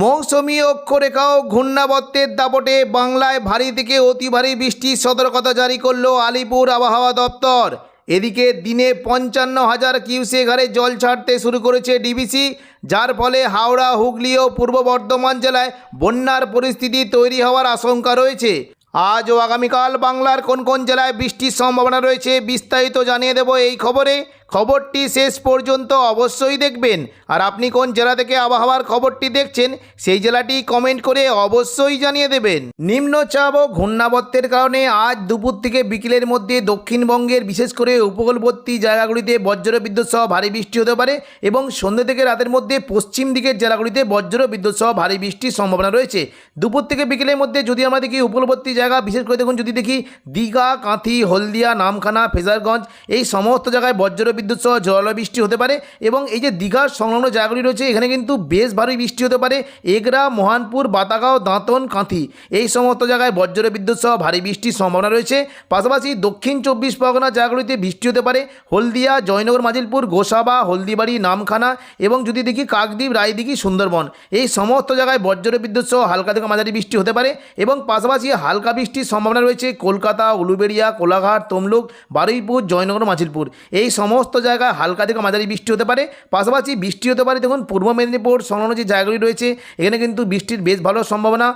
মৌসুমি অক্ষরেখাও ঘূর্ণাবর্তের দাপটে বাংলায় ভারী থেকে অতি ভারী বৃষ্টির সতর্কতা জারি করল আলিপুর আবহাওয়া দপ্তর। এদিকে দিনে পঞ্চান্ন হাজার কিউসে হারে জল ছাড়তে শুরু করেছে ডিবিসি, যার ফলে হাওড়া, হুগলি ও পূর্ব বর্ধমান জেলায় বন্যার পরিস্থিতি তৈরি হওয়ার আশঙ্কা রয়েছে। আজ ও আগামীকাল বাংলার কোন কোন জেলায় বৃষ্টির সম্ভাবনা রয়েছে বিস্তারিত জানিয়ে দেব এই খবরে। খবরটি শেষ পর্যন্ত অবশ্যই দেখবেন। আর আপনি কোন জেলা থেকে আবহাওয়ার খবরটি দেখছেন, সেই জেলাটি কমেন্ট করে অবশ্যই জানিয়ে দেবেন। নিম্নচাপ ও ঘূর্ণাবর্তের কারণে আজ দুপুর থেকে বিকেলের মধ্যে দক্ষিণবঙ্গের বিশেষ করে উপকূলবর্তী জায়গাগুলিতে বজ্র বিদ্যুৎ সহ ভারী বৃষ্টি হতে পারে এবং সন্ধ্যে থেকে রাতের মধ্যে পশ্চিম দিকের জেলাগুলিতে বজ্র বিদ্যুৎ সহ ভারী বৃষ্টির সম্ভাবনা রয়েছে। দুপুর থেকে বিকেলের মধ্যে যদি আমরা দেখি উপকূলবর্তী জায়গা, বিশেষ করে দেখুন যদি দেখি দীঘা, কাঁথি, হলদিয়া, নামখানা, ফেজারগঞ্জ, এই সমস্ত জায়গায় বজ্র বিদ্যুৎ সহ জল বৃষ্টি হতে পারে এবং এই যে দীঘার সংলগ্ন জায়গাগুলি রয়েছে, এখানে কিন্তু বেশ ভারী বৃষ্টি হতে পারে। এগরা, মহানপুর, বাতাগাঁও, দাঁতন, কাঁথি এই সমস্ত জায়গায় বজ্র বিদ্যুৎ সহ ভারী বৃষ্টির সম্ভাবনা রয়েছে। পাশাপাশি দক্ষিণ চব্বিশ পরগনা জায়গাগুলিতে বৃষ্টি হতে পারে। হলদিয়া, জয়নগর, মাজিলপুর, গোসাবা, হলদিবাড়ি, নামখানা এবং যদি দেখি কাকদ্বীপ, রায়দিঘি, সুন্দরবন এই সমস্ত জায়গায় বজ্র বিদ্যুৎ সহ হালকা থেকে মাঝারি বৃষ্টি হতে পারে এবং পাশাপাশি হালকা বৃষ্টির সম্ভাবনা রয়েছে। কলকাতা, উলুবেড়িয়া, কোলাঘাট, তমলুক, বারুইপুর, জয়নগর মাঝিলপুর এই সমস্ত জায়গায় হালকা থেকে মাঝারি বৃষ্টি হতে পারে। পাশাপাশি বৃষ্টি হতে পারে, দেখুন, পূর্ব মেদিনীপুর, সংলগ্ন যে জায়গাগুলি রয়েছে, এখানে কিন্তু বৃষ্টির বেশ ভালো সম্ভাবনা।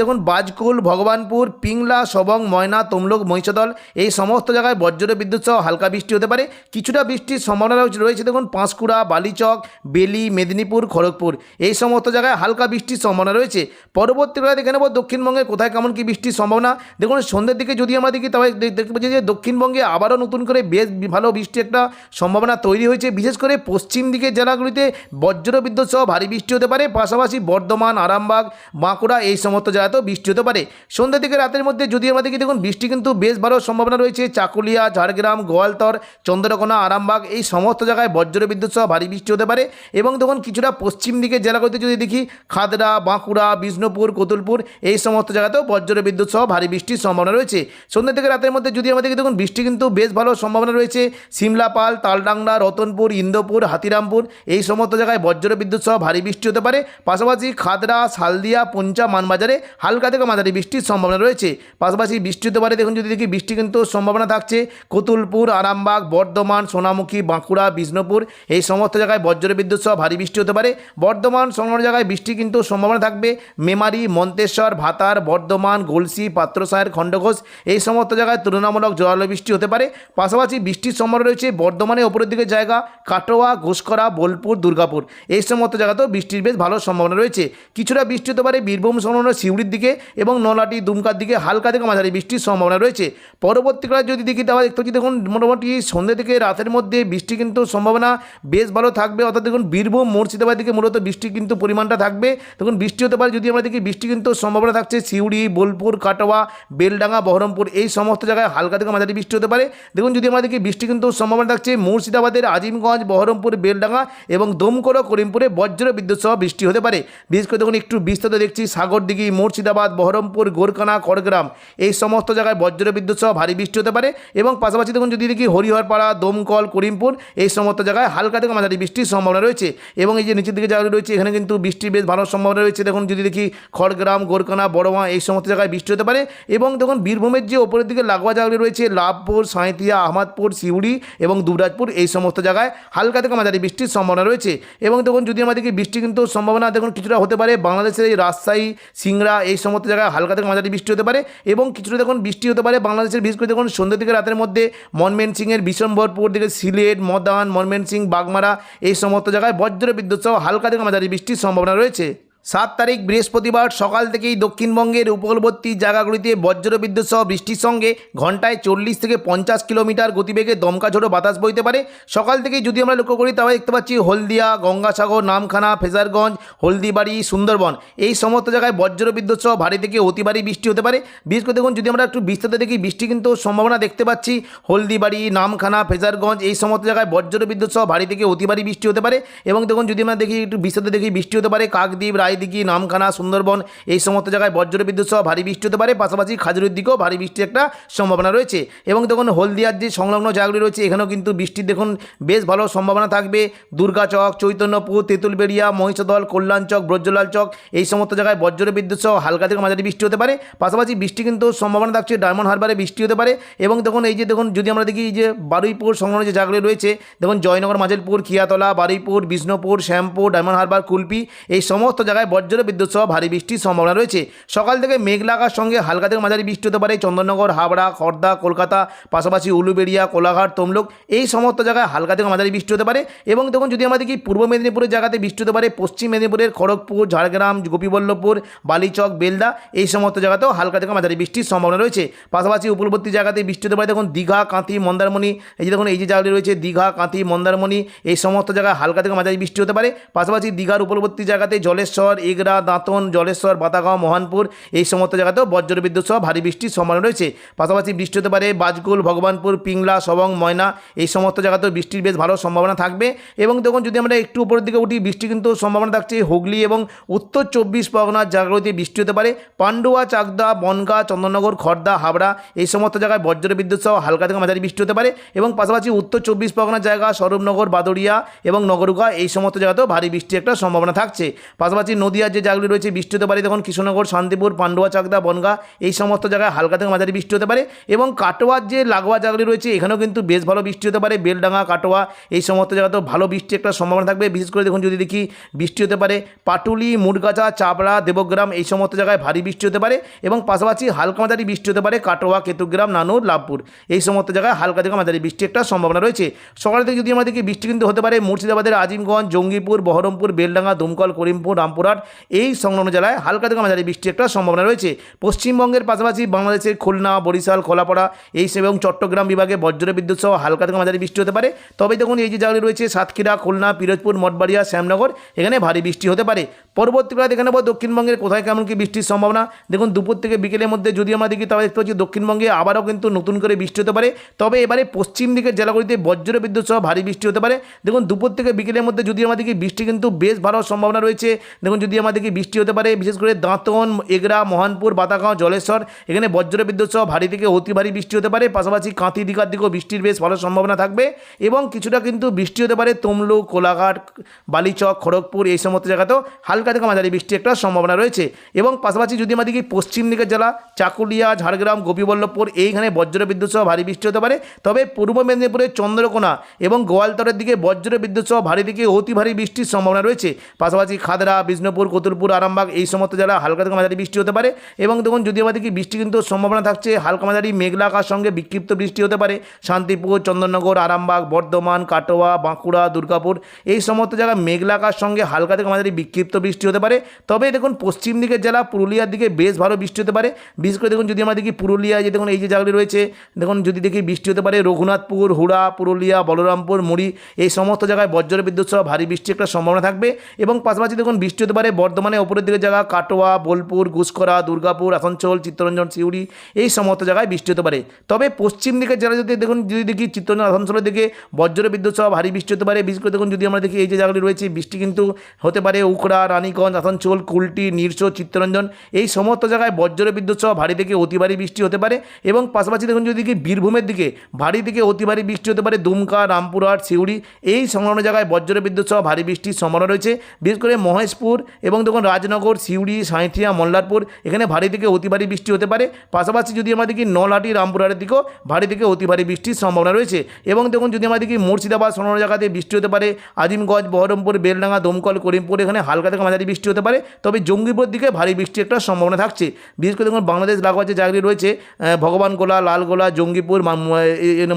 দেখুন, বাজকুল, ভগবানপুর, পিংলা, সবং, ময়না, তমলুক, মহিষদল, এই সমস্ত জায়গায় বজ্র বিদ্যুৎ সহ হালকা বৃষ্টি হতে পারে। কিছুটা বৃষ্টির সম্ভাবনা রয়েছে দেখুন, পাঁশকুড়া, বালিচক, বেলি, মেদিনীপুর, খড়গপুর, এই সমস্ত জায়গায় হালকা বৃষ্টির সম্ভাবনা রয়েছে। পরবর্তীকালে দেখে নেব দক্ষিণবঙ্গে কোথায় কেমন কি বৃষ্টির সম্ভাবনা। দেখুন, সন্ধ্যের দিকে যদি আমরা দেখি, তবে দেখতে পাচ্ছি যে দক্ষিণবঙ্গে আবারও নতুন করে বেশ ভালো বৃষ্টি একটা সম্ভাবনা তৈরি হয়েছে, বিশেষ করে পশ্চিম দিকের জেলাগুলিতে বজ্র বিদ্যুৎ সহ ভারী বৃষ্টি হতে পারে, পাশাপাশি বর্ধমান, আরামবাগ, বাঁকুড়া এই সমস্ত জায়গাতেও বৃষ্টি হতে পারে। সন্ধ্যা থেকে রাতের মধ্যে যদি আমরা দেখি দেখুন, বৃষ্টি কিন্তু বেশ ভালো সম্ভাবনা রয়েছে, চাকুলিয়া, ঝাড়গ্রাম, গোয়ালতর, চন্দ্রকোনা, আরামবাগ, এই সমস্ত জায়গায় বজ্র বিদ্যুৎ সহ ভারী বৃষ্টি হতে পারে। এবং দেখুন, কিছুটা পশ্চিম দিকের জেলাগুলিতে যদি দেখি খাদড়া বাঁকুড়া, বিষ্ণুপুর, কতুলপুর, এই সমস্ত জায়গাতেও বজ্র বিদ্যুৎ সহ ভারী বৃষ্টির সম্ভাবনা রয়েছে। সন্ধ্যা থেকে রাতের মধ্যে যদি আমরা দেখি দেখুন, বৃষ্টি কিন্তু বেশ ভালো সম্ভাবনা রয়েছে সিমলাপাল তালডাংরা রতনপুর, ইন্দোপুর, হাতিরামপুর এই সমস্ত জায়গায় বজ্র বিদ্যুৎ সহ ভারী বৃষ্টি হতে পারে। পাশাপাশি খাদরা সালদিয়া পঞ্চা, মানবাজারে হালকা থেকে মাঝারি বৃষ্টির সম্ভাবনা রয়েছে। পাশাপাশি বৃষ্টি হতে পারে, দেখুন যদি দেখি বৃষ্টি কিন্তু সম্ভাবনা থাকছে। কতুলপুর, আরামবাগ, বর্ধমান, সোনামুখী, বাঁকুড়া, বিষ্ণুপুর এই সমস্ত জায়গায় বজ্র বিদ্যুৎ সহ ভারী বৃষ্টি হতে পারে। বর্ধমান, সংলগ্ন জায়গায় বৃষ্টি কিন্তু সম্ভাবনা থাকবে। মেমারি, মন্তেশ্বর, ভাতার, বর্ধমান, গলসি পাত্রসায়ের খণ্ডঘোষ এই সমস্ত জায়গায় তুলনামূলক জোরালো বৃষ্টি হতে পারে। পাশাপাশি বৃষ্টির সম্ভাবনা রয়েছে। বর্ধমানের ওপরের দিকে জায়গা, কাটোয়া ঘোষকরা বোলপুর, দুর্গাপুর। এই সমস্ত জায়গাতেও বৃষ্টির বেশ ভালো সম্ভাবনা রয়েছে। কিছুটা বৃষ্টি হতে পারে বীরভূম, সংলগ্ন শিউড়ির দিকে এবং নলাটি দুমকার দিকে হালকা থেকে মাঝারি বৃষ্টির সম্ভাবনা রয়েছে। পরবর্তীকালে যদি দেখি তাহলে দেখতে পাচ্ছি দেখুন, মোটামুটি সন্ধ্যে থেকে রাতের মধ্যে বৃষ্টি কিন্তু সম্ভাবনা বেশ ভালো থাকবে। অর্থাৎ দেখুন, বীরভূম, মুর্শিদাবাদ দিকে মূলত বৃষ্টি কিন্তু পরিমাণটা থাকবে। দেখুন, বৃষ্টি হতে পারে যদি আমরা দেখি, বৃষ্টি কিন্তু সম্ভাবনা থাকছে সিউড়ি, বোলপুর, কাটোয়া, বেলডাঙ্গা, বহরমপুর, এই সমস্ত জায়গায় হালকা থেকে মাঝারি বৃষ্টি হতে পারে। দেখুন, যদি আমরা দেখি, বৃষ্টি কিন্তু সম্ভাবনা থাকছে মুর্শিদাবাদের আজিমগঞ্জ, বহরমপুর, বেলডাঙ্গা এবং দমকল করিমপুরে বজ্র বিদ্যুৎ সহ বৃষ্টি হতে পারে। বিশেষ করে দেখুন, একটু বিস্তারিত দেখছি সাগরদিঘি, মুর্শিদাবাদ, বহরমপুর গোরকানা করগ্রাম এই সমস্ত জায়গায় বজ্র বিদ্যুৎ সহ ভারী বৃষ্টি হতে পারে এবং পাশাপাশি দেখুন, যদি দেখি হরিহরপাড়া, দমকল, করিমপুর, এই সমস্ত জায়গায় হালকা থেকে মাঝারি বৃষ্টির সম্ভাবনা রয়েছে এবং এই যে নিচের দিকে জায়গাগুলি রয়েছে, এখানে কিন্তু বৃষ্টির বেশ ভালো সম্ভাবনা রয়েছে। দেখুন, যদি দেখি খড়গ্রাম গোরকানা বড়মা এই সমস্ত জায়গায় বৃষ্টি হতে পারে এবং দেখুন, বীরভূমের যে ওপরের দিকে লাগোয়া জায়গাগুলি রয়েছে, লাভপুর সাঁইতিয়া আহমদপুর, সিউড়ি এবং দুবরাজপুর এই সমস্ত জায়গায় হালকা থেকে মাঝারি বৃষ্টির সম্ভাবনা রয়েছে। এবং দেখুন, যদি আমাদেরকে বৃষ্টি কিন্তু সম্ভাবনা দেখুন, কিছুটা হতে পারে। বাংলাদেশের এই রাজশাহী, সিংড়া, এই সমস্ত জায়গায় হালকা থেকে মাঝারি বৃষ্টি হতে পারে। এবং কিছুটা দেখুন, বৃষ্টি হতে পারে বাংলাদেশের, বিশেষ করে দেখুন, সন্ধ্যে থেকে রাতের মধ্যে মনমেন সিংয়ের বিশম্বরপুর দিকে সিলেট মদান মনমেন সিং, বাগমারা, এই সমস্ত জায়গায় বজ্র বিদ্যুৎ সহ হালকা থেকে মাঝারি বৃষ্টির সম্ভাবনা রয়েছে। সাত তারিখ বৃহস্পতিবার সকাল থেকেই দক্ষিণবঙ্গের উপকূলবর্তী জায়গাগুলিতে বজ্র বিদ্যুৎ সহ বৃষ্টির সঙ্গে ঘন্টায় চল্লিশ থেকে পঞ্চাশ কিলোমিটার গতিবেগে দমকা ঝোড়ো বাতাস বইতে পারে। সকাল থেকেই যদি আমরা লক্ষ্য করি, তাহলে দেখতে পাচ্ছি হলদিয়া, গঙ্গাসাগর, নামখানা, ফেজারগঞ্জ, হলদিবাড়ি, সুন্দরবন এই সমস্ত জায়গায় বজ্র বিদ্যুৎ সহ ভারী থেকে অতি ভারী বৃষ্টি হতে পারে। বিশেষ করে দেখুন, যদি আমরা একটু বিস্তারিত দেখি, বৃষ্টি কিন্তু সম্ভাবনা দেখতে পাচ্ছি। হলদিবাড়ি, নামখানা, ফেজারগঞ্জ এই সমস্ত জায়গায় বজ্র বিদ্যুৎ সহ ভারী থেকে অতি ভারী বৃষ্টি হতে পারে। এবং দেখুন, যদি আমরা দেখি, একটু বিস্তারিত দেখি, বৃষ্টি হতে পারে কাকদ্বীপ রায় রায়দিঘি নামখানা, সুন্দরবন, এই সমস্ত জায়গায় বজ্র বিদ্যুৎ সহ ভারী বৃষ্টি হতে পারে। পাশাপাশি খাজুরের দিকেও ভারী বৃষ্টির একটা সম্ভাবনা রয়েছে। এবং দেখুন, হলদিয়ার যে সংলগ্ন জায়গাগুলি রয়েছে, এখানেও কিন্তু বৃষ্টির দেখুন, বেশ ভালো সম্ভাবনা থাকবে। দুর্গাচক চৈতন্যপুর, তেঁতুলবেড়িয়া, মহিষদল কল্যাণচক ব্রজলাল চক, এই সমস্ত জায়গায় বজ্র বিদ্যুৎ সহ হালকা থেকে মাঝারি বৃষ্টি হতে পারে। পাশাপাশি বৃষ্টি কিন্তু সম্ভাবনা থাকছে, ডায়মন্ড হারবারে বৃষ্টি হতে পারে। এবং দেখুন, এই যে দেখুন, যদি আমরা দেখি যে বারুইপুর সংলগ্ন যে জায়গাগুলি রয়েছে, দেখুন, জয়নগর, মাঝেলপুর, খিয়াতলা, বারুইপুর, বিষ্ণুপুর, শ্যামপুর, ডায়মন্ড হারবার, কুলপি, এই সমস্ত জায়গায় বজ্র বিদ্যুৎ সহ ভারী বৃষ্টির সম্ভাবনা রয়েছে। সকাল থেকে মেঘলা আকাশ সঙ্গে হালকা থেকে মাঝারি বৃষ্টি হতে পারে। চন্দননগর, হাবড়া খড়দা কলকাতা, পাশাপাশি উলুবেড়িয়া, কোলাঘাট, তমলুক এই সমস্ত জায়গায় হালকা থেকে মাঝারি বৃষ্টি হতে পারে। এবং দেখুন, যদি আমাদের দেখি পূর্ব মেদিনীপুরের জায়গাতে বৃষ্টি হতে পারে, পশ্চিম মেদিনীপুরের খড়গপুর, ঝাড়গ্রাম, গোপীবল্লভপুর, বালিচক, বেলদা এই সমস্ত জায়গাতেও হালকা থেকে মাঝারি বৃষ্টির সম্ভাবনা রয়েছে। পাশাপাশি উপকূলবর্তী জায়গাতে বৃষ্টি হতে পারে, দেখুন, দীঘা, কাঁথি, মন্দারমণি এই যে দেখুন, এই যে জায়গাটি রয়েছে, দীঘা, কাঁথি, মন্দারমণি এই সমস্ত জায়গায় হালকা থেকে মাঝারি বৃষ্টি হতে পারে। পাশাপাশি দীঘার উপকূলবর্তী জায়গাতে জলেশ্বর এগরা দাঁতন, জলেশ্বর বাতাগাঁও মহানপুর এই সমস্ত জায়গাতেও বজ্র বিদ্যুৎ সহ ভারী বৃষ্টির সম্ভাবনা রয়েছে। পাশাপাশি বৃষ্টি হতে পারে বাজকুল, ভগবানপুর, পিংলা, সবং, ময়না এই সমস্ত জায়গাতেও বৃষ্টির বেশ ভালো সম্ভাবনা থাকবে। এবং দেখুন, যদি আমরা একটু উপরের দিকে উঠি, বৃষ্টি কিন্তু সম্ভাবনা থাকছে হুগলি এবং উত্তর চব্বিশ পরগনার জায়গাগুলিতে বৃষ্টি হতে পারে। পান্ডুয়া, চাকদা, বনগা চন্দননগর খড়দা হাবড়া এই সমস্ত জায়গায় বজ্র বিদ্যুৎ সহ হালকা থেকে মাঝারি বৃষ্টি হতে পারে। এবং পাশাপাশি উত্তর চব্বিশ পরগনার জায়গা, স্বরূপনগর, বাদুড়িয়া এবং নগরুকা এই সমস্ত জায়গাতেও ভারী বৃষ্টির একটা সম্ভাবনা থাকছে। পাশাপাশি নদীয়ার যে জায়গাগুলি রয়েছে, বৃষ্টি হতে পারে তখন কৃষ্ণনগর, শান্তিপুর, পান্ডুয়া, চাকদা, বনগা, এই সমস্ত জায়গায় হালকা থেকে মাঝারি বৃষ্টি হতে পারে এবং কাটোয়ার যে লাগোয়া জায়গাগুলি রয়েছে, এখানেও কিন্তু বেশ ভালো বৃষ্টি হতে পারে। বেলডাঙ্গা, কাটোয়া, এই সমস্ত জায়গাতেও ভালো বৃষ্টি একটা সম্ভাবনা থাকবে। বিশেষ করে দেখুন, যদি দেখি বৃষ্টি হতে পারে, পাটুলি মুরগাছা চাবড়া দেবগ্রাম, এই সমস্ত জায়গায় ভারী বৃষ্টি হতে পারে এবং পাশাপাশি হালকা মাঝারি বৃষ্টি হতে পারে কাটোয়া, কেতুগ্রাম, নানুর, লাভপুর, এই সমস্ত জায়গায় হালকা থেকে মাঝারি বৃষ্টি একটা সম্ভাবনা রয়েছে। সকাল থেকে যদি দেখি বৃষ্টি কিন্তু হতে পারে মুর্শিদাবাদের আজিমগঞ্জ, জঙ্গিপুর, বহরমপুর, বেলডাঙ্গা, দমকল, করিমপুর রামপুরহাট এই সংলগ্ন জেলায় হালকা থেকে মাঝারি বৃষ্টি একটা সম্ভাবনা রয়েছে। পশ্চিমবঙ্গের পাশাপাশি বাংলাদেশের খুলনা, বরিশাল, খোলাপাড়া এই এবং চট্টগ্রাম বিভাগে বজ্র বিদ্যুৎ সহ হালকা থেকে মাঝারি বৃষ্টি হতে পারে। তবে দেখুন, এই যে জায়গাগুলি রয়েছে, সাতক্ষীরা, খুলনা, পিরোজপুর, মঠবাড়িয়া, শ্যামনগর, এখানে ভারী বৃষ্টি হতে পারে। পরবর্তীকালে দেখে নেব দক্ষিণবঙ্গের কোথায় কেমন কি বৃষ্টির সম্ভাবনা। দেখুন, দুপুর থেকে বিকেলের মধ্যে যদি আমরা দেখি তবে দেখতে পাচ্ছি দক্ষিণবঙ্গে আবারও কিন্তু নতুন করে বৃষ্টি হতে পারে। তবে এবারে পশ্চিম দিকের জেলাগুলিতে বজ্র বিদ্যুৎ সহ ভারী বৃষ্টি হতে পারে। দেখুন, দুপুর থেকে বিকেলের মধ্যে যদি আমরা দেখি, বৃষ্টি কিন্তু বেশ ভালো সম্ভাবনা রয়েছে। দেখুন যদি আমাদেরকে বৃষ্টি হতে পারে, বিশেষ করে দাঁতন, এগরা, মহানপুর, বাতাগাঁও, জলেশ্বর, এখানে বজ্র বিদ্যুৎ সহ ভারী থেকে অতি ভারী বৃষ্টি হতে পারে, পাশাপাশি কাঁথি দিকার দিকেও বৃষ্টির বেশ ভালো সম্ভাবনা থাকবে এবং কিছুটা কিন্তু বৃষ্টি হতে পারে তমলু কোলাঘাট, বালিচক, খড়গপুর, এই সমস্ত জায়গাতেও হালকা থেকে মাঝারি বৃষ্টি একটা সম্ভাবনা রয়েছে। এবং পাশাপাশি যদি দেখি পশ্চিম দিকের জেলা, চাকুলিয়া, ঝাড়গ্রাম, গোপীবল্লভপুর, এইখানে বজ্র বিদ্যুৎ সহ ভারী বৃষ্টি হতে পারে, তবে পূর্ব মেদিনীপুরের চন্দ্রকোনা এবং গোয়ালতরের দিকে বজ্র বিদ্যুৎ সহ ভারী দিকে অতি ভারী বৃষ্টির সম্ভাবনা রয়েছে। পাশাপাশি খাদরা বিষ্ণুপুর কতুলপুর, আরামবাগ, এই সমস্ত জেলা হালকা থেকে মাঝারি বৃষ্টি হতে পারে। এবং দেখুন, যদি আমরা দেখি বৃষ্টি কিন্তু সম্ভাবনা থাকছে, হালকা মাঝারি মেঘলা আকাশ সঙ্গে বিক্ষিপ্ত বৃষ্টি হতে পারে। শান্তিপুর, চন্দননগর, আরামবাগ, বর্ধমান, কাটোয়া, বাঁকুড়া, দুর্গাপুর, এই সমস্ত জায়গায় মেঘলা আকাশ সঙ্গে হালকা থেকে মাঝারি বিক্ষিপ্ত বৃষ্টি হতে পারে। তবে দেখুন, পশ্চিম দিকের জেলা পুরুলিয়ার দিকে বেশ ভালো বৃষ্টি হতে পারে। বিশেষ করে দেখুন, যদি আমরা দেখি পুরুলিয়ায় যে দেখুন, এই যে জায়গাটি রয়েছে, দেখুন, যদি দেখি বৃষ্টি হতে পারে, রঘুনাথপুর, হুড়া, পুরুলিয়া, বলরামপুর, মুড়ি, এই সমস্ত জায়গায় বজ্র বিদ্যুৎ সহ ভারী বৃষ্টি একটা সম্ভাবনা থাকবে। এবং পাশাপাশি দেখুন, বৃষ্টি হতে পারে বর্ধমানে ওপরের দিকে জায়গা, কাটোয়া, বোলপুর ঘুষকরা দুর্গাপুর, আসানসোল, চিত্তরঞ্জন, সিউড়ি, এই সমস্ত জায়গায় বৃষ্টি হতে পারে। তবে পশ্চিম দিকের জেলা যদি দেখুন, যদি দেখি চিত্তরঞ্জন, আসানসোলের দিকে বজ্র বিদ্যুৎ সহ ভারী বৃষ্টি হতে পারে। বিশেষ করে দেখুন, যদি আমরা দেখি এই যে জায়গাগুলি রয়েছে, বৃষ্টি কিন্তু হতে পারে উখড়া, রানীগঞ্জ, আসানসোল, কুলটি, নিরসো, চিত্তরঞ্জন, এই সমস্ত জায়গায় বজ্র বিদ্যুৎ সহ ভারী থেকে অতি ভারী বৃষ্টি হতে পারে। এবং পাশাপাশি দেখুন, যদি দেখি বীরভূমের দিকে ভারী থেকে অতি ভারী বৃষ্টি হতে পারে, দুমকা, রামপুরহাট, সিউড়ি, এই সংলগ্ন জায়গায় বজ্র বিদ্যুৎ সহ ভারী বৃষ্টির সম্ভাবনা রয়েছে। বিশেষ করে মহেশপুর এবং দেখুন রাজনগর, সিউড়ি, সাঁইথিয়া, মল্লারপুর, এখানে ভারী থেকে অতি ভারী বৃষ্টি হতে পারে। পাশাপাশি যদি আমরা দেখি নলহাটি, রামপুরহাটের দিকেও ভারী থেকে অতি ভারী বৃষ্টির সম্ভাবনা রয়েছে। এবং দেখুন যদি আমরা দেখি মুর্শিদাবাদ সংলগ্ন জায়গাতে বৃষ্টি হতে পারে, আজিমগঞ্জ, বহরমপুর, বেলডাঙ্গা, দমকল, করিমপুর, এখানে হালকা থেকে মাঝারি বৃষ্টি হতে পারে। তবে জঙ্গিপুর দিকে ভারী বৃষ্টি একটা সম্ভাবনা থাকছে। বিশেষ করে দেখুন বাংলাদেশ লাগোয়া যে জায়গাগুলি রয়েছে ভগবানগোলা, লালগোলা, জঙ্গিপুর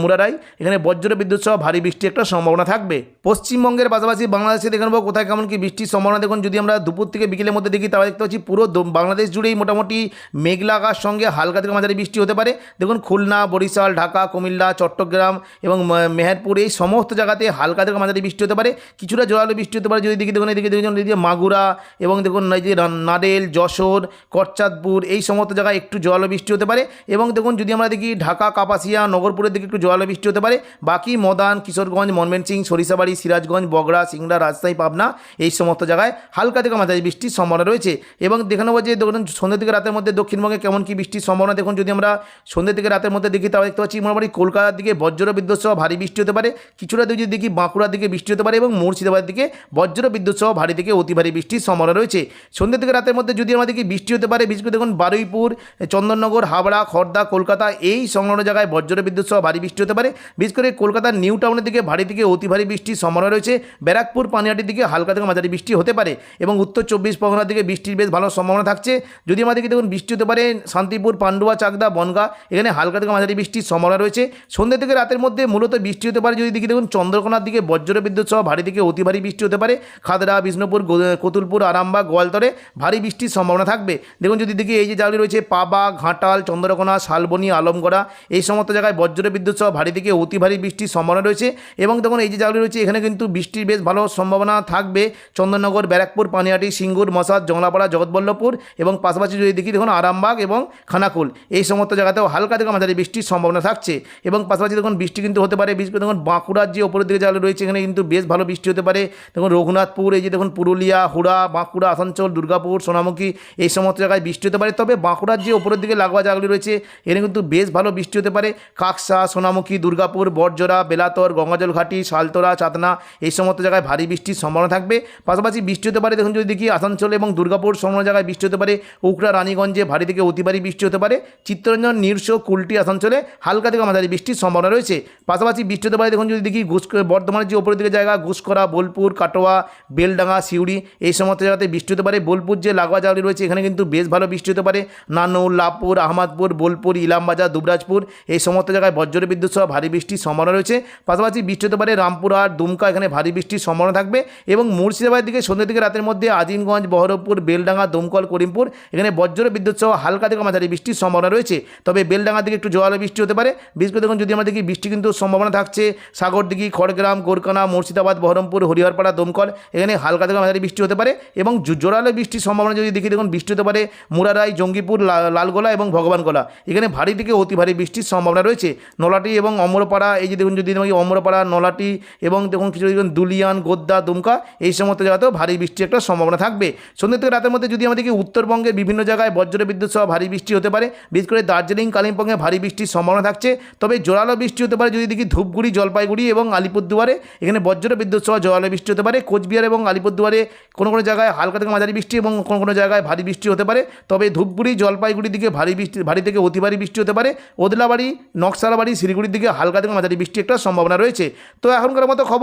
মুরারাই। এখানে বজ্র বিদ্যুৎ সহ ভারী বৃষ্টি একটা সম্ভাবনা থাকবে। পশ্চিমবঙ্গের পাশাপাশি বাংলাদেশে দেখে নেব কোথায় কেমন কি বৃষ্টির সম্ভাবনা। দেখুন, যদি আমরা দুপুর থেকে বিকেলের মধ্যে দেখি, তাহলে দেখতে পাচ্ছি পুরো বাংলাদেশ জুড়েই মোটামুটি মেঘলা সঙ্গে হালকা থেকে মাঝারি বৃষ্টি হতে পারে। দেখুন, খুলনা, বরিশাল, ঢাকা, কুমিল্লা, চট্টগ্রাম এবং মেহেরপুর, এই সমস্ত জায়গাতে হালকা থেকে মাঝারি বৃষ্টি হতে পারে। কিছুটা জোরালো বৃষ্টি হতে পারে যদি দেখি, দেখুন, এদিকে দেখুন, এদিকে মাগুরা এবং দেখুন, এই যে নাদেল যশোর করচাঁদপুর এই সমস্ত জায়গায় একটু জোরালো বৃষ্টি হতে পারে। এবং দেখুন, যদি আমরা দেখি ঢাকা, কাপাসিয়া, নগরপুরের দিকে একটু জোরালো বৃষ্টি হতে পারে। বাকি মদান, কিশোরগঞ্জ, ময়মনসিংহ, সরিষাবাড়ি সিরাজগঞ্জ, বগড়া, সিংড়া, রাজশাহী, পাবনা এই সমস্ত জায়গায় হালকা থেকে মাঝারি বৃষ্টির সম্ভাবনা রয়েছে। এবং দেখে নেব যে ধরুন সন্ধ্যে থেকে রাতের মধ্যে দক্ষিণবঙ্গে কেমন কি বৃষ্টির সম্ভাবনা। দেখুন, যদি আমরা সন্ধ্যে থেকে রাতের মধ্যে দেখি, তাহলে দেখতে পাচ্ছি মোটামুটি কলকাতার দিকে বজ্র বিদ্যুৎ সহ ভারী বৃষ্টি হতে পারে। কিছুটা যদি দেখি বাঁকুড়ার দিকে বৃষ্টি হতে পারে এবং মুর্শিদাবাদের দিকে বজ্র বিদ্যুৎ সহ ভারী থেকে অতি ভারী বৃষ্টির সম্ভাবনা রয়েছে। সন্ধ্যে থেকে রাতের মধ্যে যদি আমাদেরকে বৃষ্টি হতে পারে, বিশেষ করে দেখুন বারুইপুর, চন্দননগর হাবড়া খড়দা কলকাতা এই সংলগ্ন জায়গায় বজ্র বিদ্যুৎ সহ ভারী বৃষ্টি হতে পারে। বিশেষ করে কলকাতার নিউ টাউনের দিকে ভারী থেকে অতি ভারী বৃষ্টির সম্ভাবনা রয়েছে। ব্যারাকপুর, পানিহাটির দিকে হালকা থেকে মাঝারি বৃষ্টি হতে পারে এবং উত্তর চব্বিশ পরগনার দিকে বৃষ্টির বেশ ভালো সম্ভাবনা থাকছে। যদি আমাদেরকে দেখুন, বৃষ্টি হতে পারে শান্তিপুর, পান্ডুয়া, চাকদা, বনগা, এখানে হালকা থেকে মাঝারি বৃষ্টির সম্ভাবনা রয়েছে। সন্ধ্যে থেকে রাতের মধ্যে মূলত বৃষ্টি হতে পারে। যদি দেখি দেখুন, চন্দ্রকোনার দিকে বজ্র বিদ্যুৎ সহ ভারী থেকে অতি ভারী বৃষ্টি হতে পারে। খাদরা, বিষ্ণুপুর কতুলপুর, আরামবাগ, গোয়ালতরে ভারী বৃষ্টির সম্ভাবনা থাকবে। দেখুন, যদি দেখি এই যে জায়গাগুলি রয়েছে, পাবা, ঘাটাল, চন্দ্রকোনা, শালবনী, আলমগড়া, এই সমস্ত জায়গায় বজ্র বিদ্যুৎ সহ ভারী থেকে অতি ভারী বৃষ্টির সম্ভাবনা রয়েছে। এবং দেখুন, এই যে জায়গাগুলি রয়েছে এখানে কিন্তু বৃষ্টির বেশ ভালো সম্ভাবনা থাকবে। চন্দননগর, ব্যারাকপুর, পানিহাটি, সিঙ্গুর, মশাদ, জংলাপাড়া, জগৎবল্লভপুর এবং পাশাপাশি যদি দেখি দেখুন আরামবাগ এবং খানাকুল। এই সমস্ত জায়গাতেও হালকা থেকে মাঝারি বৃষ্টির সম্ভাবনা থাকছে এবং পাশাপাশি দেখুন বৃষ্টি কিন্তু হতে পারে, বিশেষ করে দেখুন বাঁকুড়ার যে ওপরের দিকে জায়গা রয়েছে এখানে কিন্তু বেশ ভালো বৃষ্টি হতে পারে। দেখুন রঘুনাথপুর, এই যে দেখুন পুরুলিয়া, হুড়া, বাঁকুড়া, আসানসোল, দুর্গাপুর, সোনামুখী, এই সমস্ত জায়গায় বৃষ্টি হতে পারে। তবে বাঁকুড়ার যে ওপরের দিকে লাগোয়া জায়গাগুলি রয়েছে, এখানে কিন্তু বেশ ভালো বৃষ্টি হতে পারে। কাকসা, সোনামুখী, দুর্গাপুর, বটজোড়া, বেলাতর গঙ্গাজল ঘাটি শালতোরা চাতনা এই সমস্ত জায়গায় ভারী বৃষ্টির সম্ভাবনা থাকবে। পাশাপাশি বৃষ্টি হতে পারে, দেখুন যদি দেখি আসানসোল এবং দুর্গাপুর সমস্ত জায়গায় বৃষ্টি হতে পারে, উকড়া, রানীগঞ্জে ভারী থেকে অতি ভারী বৃষ্টি হতে পারে, চিত্তরঞ্জন, নিরস, কুলটি আসানসোলে হালকা থেকে মাঝারি বৃষ্টির সম্ভাবনা রয়েছে। পাশাপাশি বৃষ্টি হতে পারে, দেখুন যদি দেখি ঘুষ বর্ধমানের যে ওপরের দিকে জায়গা ঘুষকরা বোলপুর, কাটোয়া, বেলডাঙ্গা, সিউড়ি, এই সমস্ত জায়গাতে বৃষ্টি হতে পারে। বোলপুর যে লাগোয়া জায়গাটি রয়েছে, এখানে কিন্তু বেশ ভালো বৃষ্টি হতে পারে। নানুর লাভপুর আহমদপুর, বোলপুর, ইলামবাজার, দুবরাজপুর, এই সমস্ত জায়গায় বজ্র বিদ্যুৎ সহ ভারী বৃষ্টির সম্ভাবনা রয়েছে। পাশাপাশি বৃষ্টি হতে পারে রামপুরহাট দুমকা এখানে ভারী বৃষ্টির সম্ভাবনা থাকবে এবং মুর্শিদাবাদের দিকে সন্ধ্যের দিকে রাতের মধ্যে আজিমগঞ্জ, বহরমপুর, বেলডাঙ্গা, দমকল, করিমপুর এখানে বজ্র বিদ্যুৎ সহ হালকা থেকে মাঝারি বৃষ্টির সম্ভাবনা রয়েছে। তবে বেলডাঙ্গার দিকে একটু জোয়ালো বৃষ্টি হতে পারে। বিশেষ করে দেখুন, যদি আমরা দেখি বৃষ্টি কিন্তু সম্ভাবনা থাকছে, সাগরদিঘি, খড়গ্রাম গোরকানা মুর্শিদাবাদ, বহরমপুর, হরিহরপাড়া, দমকল এখানে হালকা থেকে মাঝারি বৃষ্টি হতে পারে এবং জোরালো বৃষ্টির সম্ভাবনা যদি দেখি, দেখুন, বৃষ্টি হতে পারে মুরারাই, জঙ্গিপুর লালগোলা এবং ভগবানগোলা। এখানে ভারী থেকে অতি ভারী বৃষ্টির সম্ভাবনা রয়েছে। নলাটি এবং অমরপাড়া, এই যে দেখুন, যদি অমরপাড়া, নলাটি এবং দেখুন কিছু দেখুন দুলিয়ান, গোদ্দা, দুমকা, এই সমস্ত জায়গাতেও ভারী বৃষ্টির একটা সম্ভাবনা থাকবে। সন্ধ্যে থেকে রাতের মধ্যে যদি আমাদেরকে উত্তরবঙ্গের বিভিন্ন জায়গায় বজ্র বিদ্যুৎ সহ ভারী বৃষ্টি হতে পারে, বিশেষ করে দার্জিলিং, কালিম্পংয়ে ভারী বৃষ্টির সম্ভাবনা থাকছে। তবে জোরালো বৃষ্টি হতে পারে যদি দেখি ধূপগুড়ি, জলপাইগুড়ি এবং আলিপুরদুয়ারে, এখানে বজ্র বিদ্যুৎ সহ জোরালো বৃষ্টি হতে পারে। কোচবিহার এবং আলিপুরদুয়ারে কোনো কোনো জায়গায় হালকা থেকে মাঝারি বৃষ্টি এবং কোনো কোনো জায়গায় ভারী বৃষ্টি হতে পারে। তবে ধূপগুড়ি, জলপাইগুড়ির দিকে ভারী বৃষ্টি, ভারী থেকে অতি ভারী বৃষ্টি হতে পারে। ওদলাবাড়ি, নকশালাবাড়ি, শিলিগুড়ির দিকে হালকা থেকে মাঝারি বৃষ্টি একটা সম্ভাবনা রয়েছে। তো এখনকার মতো